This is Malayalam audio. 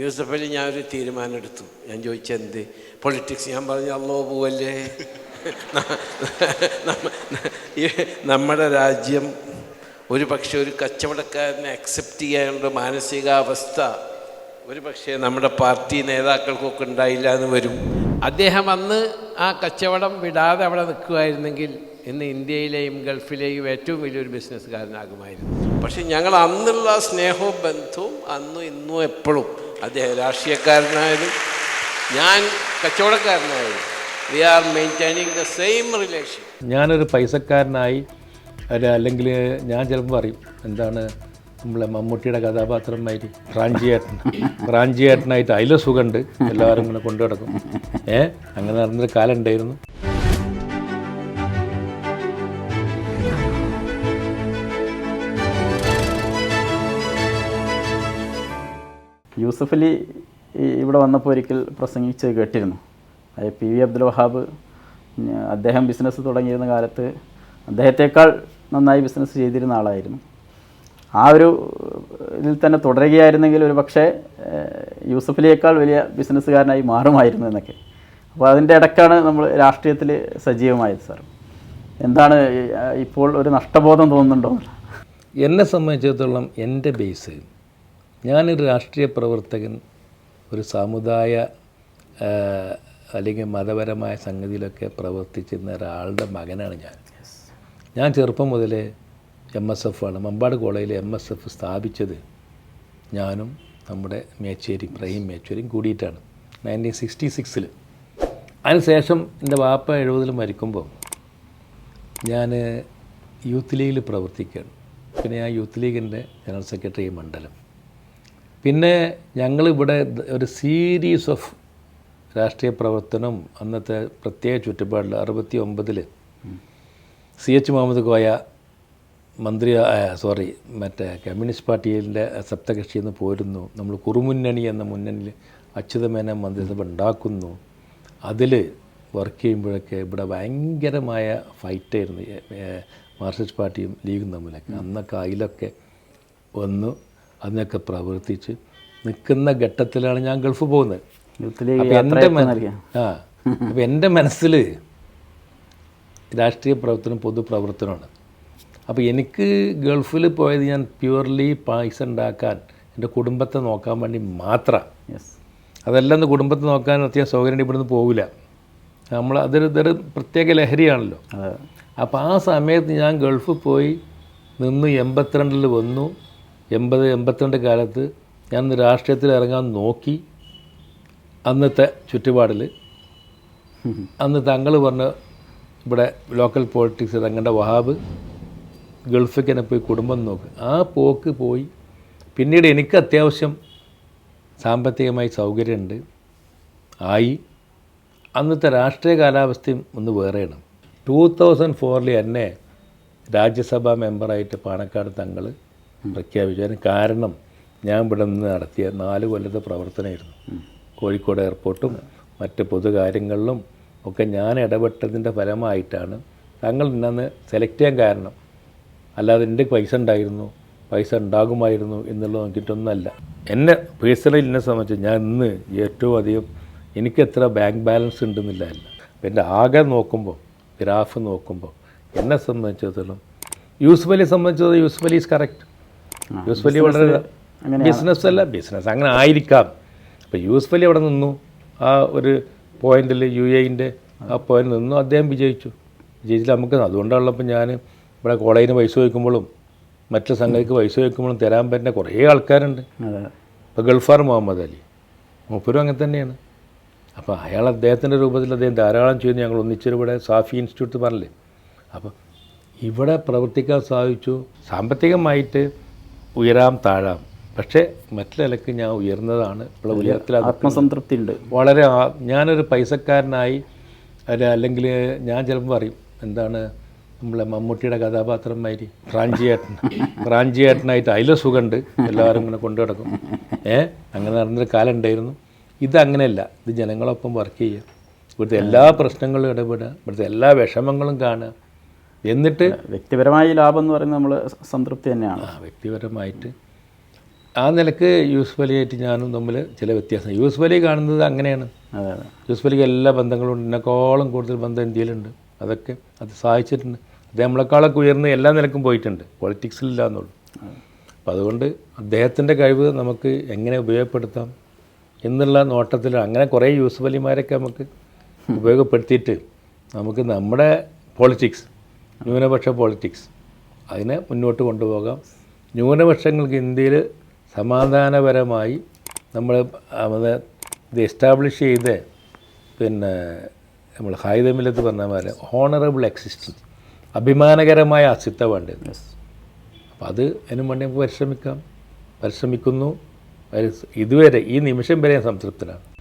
യൂസഫ് അലി ഞാൻ ഒരു തീരുമാനം എടുത്തു ഞാൻ ചോദിച്ചെന്ത്? പൊളിറ്റിക്സ് ഞാൻ പറഞ്ഞു അല്ലോ പോവല്ലേ? നമ്മുടെ രാജ്യം ഒരു പക്ഷെ ഒരു കച്ചവടക്കാരനെ അക്സെപ്റ്റ് ചെയ്യാനുള്ള മാനസികാവസ്ഥ ഒരു പക്ഷേ നമ്മുടെ പാർട്ടി നേതാക്കൾക്കൊക്കെ ഉണ്ടായില്ല എന്ന് വരും. അദ്ദേഹം അന്ന് ആ കച്ചവടം വിടാതെ അവിടെ നിൽക്കുമായിരുന്നെങ്കിൽ ഇന്ന് ഇന്ത്യയിലെയും ഗൾഫിലെയും ഏറ്റവും വലിയൊരു ബിസിനസ്സുകാരനാകുമായിരുന്നു പക്ഷെ ഞങ്ങൾ അന്നുള്ള സ്നേഹവും ബന്ധവും അന്നും ഇന്നും എപ്പോഴും അദ്ദേഹം രാഷ്ട്രീയക്കാരനായാലും ഞാൻ കച്ചവടക്കാരനായാലും we are maintaining the same relation ഞാനൊരു പൈസക്കാരനായി അല്ല അല്ലെങ്കിൽ ഞാൻ ചിലപ്പോൾ പറയും എന്താണ് നമ്മളെ മമ്മൂട്ടിയുടെ കഥാപാത്രമായിട്ട് റാഞ്ചിയേട്ടൻ. റാഞ്ചിയേട്ടനായിട്ട് അതിലെ സുഖമുണ്ട് എല്ലാവരും ഇങ്ങനെ കൊണ്ടു നടക്കും ഏ? അങ്ങനെ നടന്നൊരു കാലം ഉണ്ടായിരുന്നു. യൂസഫ് അലി ഇവിടെ വന്നപ്പോൾ ഒരിക്കൽ പ്രസംഗിച്ച് കേട്ടിരുന്നു. പി വി അബ്ദുൽ വഹാബ് അദ്ദേഹം ബിസിനസ് തുടങ്ങിയിരുന്ന കാലത്ത് അദ്ദേഹത്തെക്കാൾ നന്നായി ബിസിനസ് ചെയ്തിരുന്ന ആളായിരുന്നു. ആ ഒരു ഇതിൽ തന്നെ തുടരുകയായിരുന്നെങ്കിൽ ഒരു പക്ഷേ യൂസഫ് അലിയേക്കാൾ വലിയ ബിസിനസ്സുകാരനായി മാറുമായിരുന്നു എന്നൊക്കെ. അപ്പോൾ അതിന്റെ ഇടയ്ക്കാണ് നമ്മൾ രാഷ്ട്രീയത്തിൽ സജീവമായത് സാർ. എന്താണ് ഇപ്പോൾ ഒരു നഷ്ടബോധം തോന്നുന്നുണ്ടോ? എന്നെ സംബന്ധിച്ചിടത്തോളം എന്റെ ബേസ് ഞാനൊരു രാഷ്ട്രീയ പ്രവർത്തകൻ ഒരു സമുദായ അല്ലെങ്കിൽ മതപരമായ സംഗതിയിലൊക്കെ പ്രവർത്തിച്ചിരുന്ന ഒരാളുടെ മകനാണ് ഞാൻ. ഞാൻ ചെറുപ്പം മുതലേ എം എസ് എഫ് ആണ്. മമ്പാട് കോളേജിൽ എം എസ് എഫ് സ്ഥാപിച്ചത് ഞാനും നമ്മുടെ മേച്ചേരി ഇബ്രാഹിം മേച്ചേരിയും കൂടിയിട്ടാണ്. നയന്റീൻ സിക്സ്റ്റി സിക്സിൽ അതിനുശേഷം എന്റെ വാപ്പ എഴുപതിൽ മരിക്കുമ്പോൾ ഞാൻ യൂത്ത് ലീഗിൽ പ്രവർത്തിക്കുകയാണ്. പിന്നെ ഞാൻ യൂത്ത് ലീഗിന്റെ ജനറൽ സെക്രട്ടറി മണ്ഡലം. പിന്നെ ഞങ്ങളിവിടെ ഒരു സീരീസ് ഓഫ് രാഷ്ട്രീയ പ്രവർത്തനം അന്നത്തെ പ്രത്യേക ചുറ്റുപാടിൽ അറുപത്തി ഒമ്പതിൽ സി എച്ച് മുഹമ്മദ് കോയ മന്ത്രി സോറി മറ്റേ കമ്മ്യൂണിസ്റ്റ് പാർട്ടിയിലെ സപ്തകക്ഷിയിൽ നിന്ന് പോരുന്നു. നമ്മൾ കുറുമുന്നണി എന്ന മുന്നണിയിൽ അച്യുതമേന മന്ത്രിസഭ ഉണ്ടാക്കുന്നു. അതിൽ വർക്ക് ചെയ്യുമ്പോഴൊക്കെ ഇവിടെ ഭയങ്കരമായ ഫൈറ്റായിരുന്നു മാർക്സിസ്റ്റ് പാർട്ടിയും ലീഗും തമ്മിലൊക്കെ. അന്നൊക്കെ അതിലൊക്കെ വന്നു. അതിനൊക്കെ പ്രവർത്തിച്ച് നിൽക്കുന്ന ഘട്ടത്തിലാണ് ഞാൻ ഗൾഫ് പോകുന്നത്. എന്റെ ആ അപ്പോൾ എന്റെ മനസ്സിൽ രാഷ്ട്രീയ പ്രവർത്തനം പൊതുപ്രവർത്തനമാണ്. അപ്പോൾ എനിക്ക് ഗൾഫിൽ പോയത് ഞാൻ പ്യുവർലി പൈസ ഉണ്ടാക്കാൻ എന്റെ കുടുംബത്തെ നോക്കാൻ വേണ്ടി മാത്രം. അതെല്ലാം ഒന്ന് കുടുംബത്തെ നോക്കാൻ അത്യാവശ്യം സൗകര്യം ഇവിടുന്ന് പോകില്ല നമ്മൾ അതൊരു ഇതൊരു പ്രത്യേക ലഹരിയാണല്ലോ. അപ്പോൾ ആ സമയത്ത് ഞാൻ ഗൾഫിൽ പോയി നിന്ന് എൺപത്തിരണ്ടിൽ വന്നു. എൺപത് എൺപത്തിരണ്ട് കാലത്ത് ഞാൻ രാഷ്ട്രീയത്തിൽ ഇറങ്ങാൻ നോക്കി അന്നത്തെ ചുറ്റുപാടിൽ അന്ന് തങ്ങൾ പറഞ്ഞ ഇവിടെ ലോക്കൽ പോളിറ്റിക്സ് തങ്ങളുടെ വഹാബ് ഗൾഫിൽ തന്നെ പോയി കുടുംബം നോക്ക്. ആ പോക്ക് പോയി. പിന്നീട് എനിക്ക് അത്യാവശ്യം സാമ്പത്തികമായി സൗകര്യമുണ്ട് ആയി. അന്നത്തെ രാഷ്ട്രീയ കാലാവസ്ഥയും ഒന്ന് വേറെയാണ്. ടൂ തൗസൻഡ് ഫോറിൽ എന്നെ രാജ്യസഭാ മെമ്പറായിട്ട് പാണക്കാട് തങ്ങൾ പ്രഖ്യാപിച്ചു. അതിന് കാരണം ഞാൻ ഇവിടെ നിന്ന് നടത്തിയ നാല് കൊല്ലത്തെ പ്രവർത്തനമായിരുന്നു. കോഴിക്കോട് എയർപോർട്ടും മറ്റ് പൊതുകാര്യങ്ങളിലും ഒക്കെ ഞാൻ ഇടപെട്ടതിന്റെ ഫലമായിട്ടാണ് തങ്ങൾ ഇന്നു സെലക്ട് ചെയ്യാൻ കാരണം. അല്ലാതെ എന്റെ പൈസ ഉണ്ടായിരുന്നു പൈസ ഉണ്ടാകുമായിരുന്നു എന്നുള്ളത് നോക്കിയിട്ടൊന്നുമല്ല. എന്നെ പേഴ്സണലി എന്നെ സംബന്ധിച്ച് ഞാൻ ഇന്ന് ഏറ്റവും അധികം എനിക്ക് എത്ര ബാങ്ക് ബാലൻസ് ഉണ്ടെന്നില്ല. അല്ല അപ്പം എന്റെ ആകെ നോക്കുമ്പോൾ ഗ്രാഫ് നോക്കുമ്പോൾ എന്നെ സംബന്ധിച്ചിടത്തോളം യൂസ്ഫലി അലിയെ യൂസ്ഫലി യൂസ്ഫ് അലി ഈസ് കറക്റ്റ് യൂസ്ഫ് അലി വളരെ ബിസിനസ് അല്ല ബിസിനസ് അങ്ങനെ ആയിരിക്കാം. അപ്പോൾ യൂസ്ഫുലി അവിടെ നിന്നു? ആ ഒരു പോയിന്റിൽ യു എന്റെ ആ പോയിന്റ് നിന്നു അദ്ദേഹം വിജയിച്ചു. വിജയിച്ചില്ല നമുക്ക് അതുകൊണ്ടുള്ളപ്പോൾ ഞാൻ ഇവിടെ കോളേജിന് പൈസ വയ്ക്കുമ്പോഴും മറ്റു സംഗതിക്ക് പൈസ വയ്ക്കുമ്പോഴും തരാൻ പറ്റുന്ന കുറേ ആൾക്കാരുണ്ട്. ഇപ്പോൾ ഗൾഫാർ മുഹമ്മദ് അലി. മൂപ്പരും അങ്ങനെ തന്നെയാണ്. അപ്പോൾ അയാൾ അദ്ദേഹത്തിന്റെ രൂപത്തിൽ അദ്ദേഹം ധാരാളം ചെയ്യുന്നു ഞങ്ങൾ ഒന്നിച്ചൊരു ഇവിടെ സാഫി ഇൻസ്റ്റിറ്റ്യൂട്ട് പറഞ്ഞില്ലേ? അപ്പോൾ ഇവിടെ പ്രവർത്തിക്കാൻ സാധിച്ചു. സാമ്പത്തികമായിട്ട് ഉയരാം താഴാം. പക്ഷേ മറ്റു നിലയ്ക്ക് ഞാൻ ഉയർന്നതാണ്. ഇവിടെ ഉയരത്തിൽ ആത്മസംതൃപ്തി ഉണ്ട് വളരെ ഞാനൊരു പൈസക്കാരനായി അല്ല അല്ലെങ്കിൽ ഞാൻ ചിലപ്പോൾ പറയും എന്താണ് നമ്മളെ മമ്മൂട്ടിയുടെ കഥാപാത്രമാതിരി റാഞ്ചിയേട്ടൻ റാഞ്ചിയേട്ടനായിട്ട് അതിലെ സുഖമുണ്ട്. എല്ലാവരും ഇങ്ങനെ കൊണ്ടു കിടക്കും ഏ? അങ്ങനെ നടന്നൊരു കാലം ഉണ്ടായിരുന്നു. ഇത് അങ്ങനെയല്ല. ഇത് ജനങ്ങളൊപ്പം വർക്ക് ചെയ്യുക. ഇവിടുത്തെ എല്ലാ പ്രശ്നങ്ങളും ഇടപെടുക. ഇവിടുത്തെ എല്ലാ വിഷമങ്ങളും കാണുക. എന്നിട്ട് വ്യക്തിപരമായ ലാഭം എന്ന് പറയുന്നത് നമ്മൾ സംതൃപ്തി തന്നെയാണ്. ആ വ്യക്തിപരമായിട്ട് ആ നിലയ്ക്ക് യൂസ്ഫലി ആയിട്ട് ഞാനും തമ്മിൽ ചില വ്യത്യാസം. യൂസ്ഫലി കാണുന്നത് അങ്ങനെയാണ്. അതെ അതെ. എല്ലാ ബന്ധങ്ങളും ഉണ്ട്. എന്നെക്കാളും കൂടുതൽ ബന്ധം ഇന്ത്യയിലുണ്ട്. അതൊക്കെ അത് സഹായിച്ചിട്ടുണ്ട്. അത് നമ്മളെക്കാളൊക്കെ ഉയർന്ന് എല്ലാ നിലക്കും പോയിട്ടുണ്ട്. പൊളിറ്റിക്സിലില്ല എന്നുള്ളൂ അപ്പോൾ അതുകൊണ്ട് അദ്ദേഹത്തിന്റെ കഴിവ് നമുക്ക് എങ്ങനെ ഉപയോഗപ്പെടുത്താം എന്നുള്ള നോട്ടത്തിൽ അങ്ങനെ കുറേ യൂസ്ഫലിമാരൊക്കെ നമുക്ക് ഉപയോഗപ്പെടുത്തിയിട്ട് നമുക്ക് നമ്മുടെ പൊളിറ്റിക്സ് ന്യൂനപക്ഷ പോളിറ്റിക്സ് അതിനെ മുന്നോട്ട് കൊണ്ടുപോകാം. ന്യൂനപക്ഷങ്ങൾക്ക് ഇന്ത്യയിൽ സമാധാനപരമായി നമ്മൾ അത് ഇത് എസ്റ്റാബ്ലിഷ് ചെയ്ത് പിന്നെ നമ്മൾ ഹായുധമില്ലത്ത് പറഞ്ഞ പോലെ ഹോണറബിൾ എക്സിസ്റ്റൻസ് അഭിമാനകരമായ അസ്തിത്വം വേണ്ടത്. അപ്പോൾ അത് അതിനു വേണ്ടി നമുക്ക് പരിശ്രമിക്കാം. പരിശ്രമിക്കുന്നു. പരി- ഇതുവരെ ഈ നിമിഷം വരെ സംതൃപ്തനാണ്.